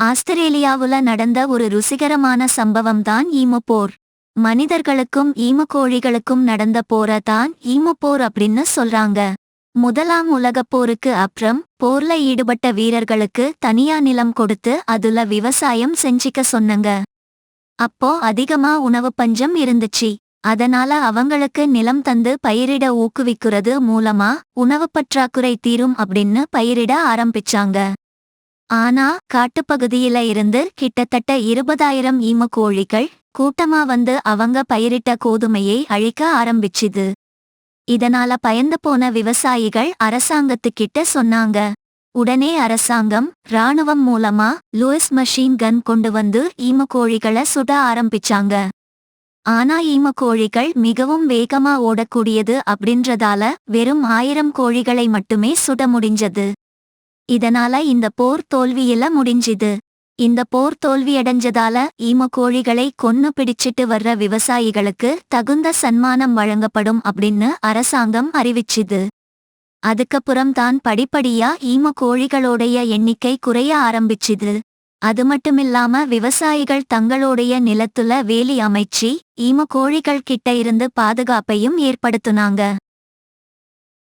ஆஸ்திரேலியாவுல நடந்த ஒரு ருசிகரமான சம்பவம் தான் ஈமப்போர். மனிதர்களுக்கும் ஈமக்கோழிகளுக்கும் நடந்த போர தான் ஈமப்போர் அப்படின்னு சொல்றாங்க. முதலாம் உலகப் போருக்கு அப்புறம் போர்ல ஈடுபட்ட வீரர்களுக்கு தனியா நிலம் கொடுத்து அதுல விவசாயம் செஞ்சிக்க சொன்னங்க. அப்போ அதிகமா உணவு பஞ்சம் இருந்துச்சு. அதனால அவங்களுக்கு நிலம் தந்து பயிரிட ஊக்குவிக்கிறது மூலமா உணவு பற்றாக்குறை தீரும் அப்படின்னு பயிரிட ஆரம்பிச்சாங்க. ஆனா காட்டுப்பகுதியில இருந்து கிட்டத்தட்ட இருபதாயிரம் ஈம கோழிகள் கூட்டமா வந்து அவங்க பயிரிட்ட கோதுமையை அழிக்க ஆரம்பிச்சுது. இதனால பயந்து போன விவசாயிகள் அரசாங்கத்துக்கிட்ட சொன்னாங்க. உடனே அரசாங்கம் ராணுவம் மூலமா லூயிஸ் மஷின் கன் கொண்டு வந்து ஈம கோழிகளை சுட ஆரம்பிச்சாங்க. ஆனா ஈம கோழிகள் மிகவும் வேகமா ஓடக்கூடியது அப்படின்றதால வெறும் ஆயிரம் கோழிகளை மட்டுமே சுட முடிஞ்சது. இதனால இந்த போர் தோல்வியில முடிஞ்சுது. இந்த போர் தோல்வியடைஞ்சதால ஈமக்கோழிகளை கொன்னு பிடிச்சிட்டு வர்ற விவசாயிகளுக்கு தகுந்த சன்மானம் வழங்கப்படும் அப்படின்னு அரசாங்கம் அறிவிச்சுது. அதுக்கப்புறம் தான் படிப்படியா ஈமக்கோழிகளோடைய எண்ணிக்கை குறைய ஆரம்பிச்சுது. அது மட்டுமில்லாம விவசாயிகள் தங்களுடைய நிலத்துல வேலி அமைச்சி ஈமக்கோழிகள் கிட்ட இருந்து பாதுகாப்பையும் ஏற்படுத்துனாங்க.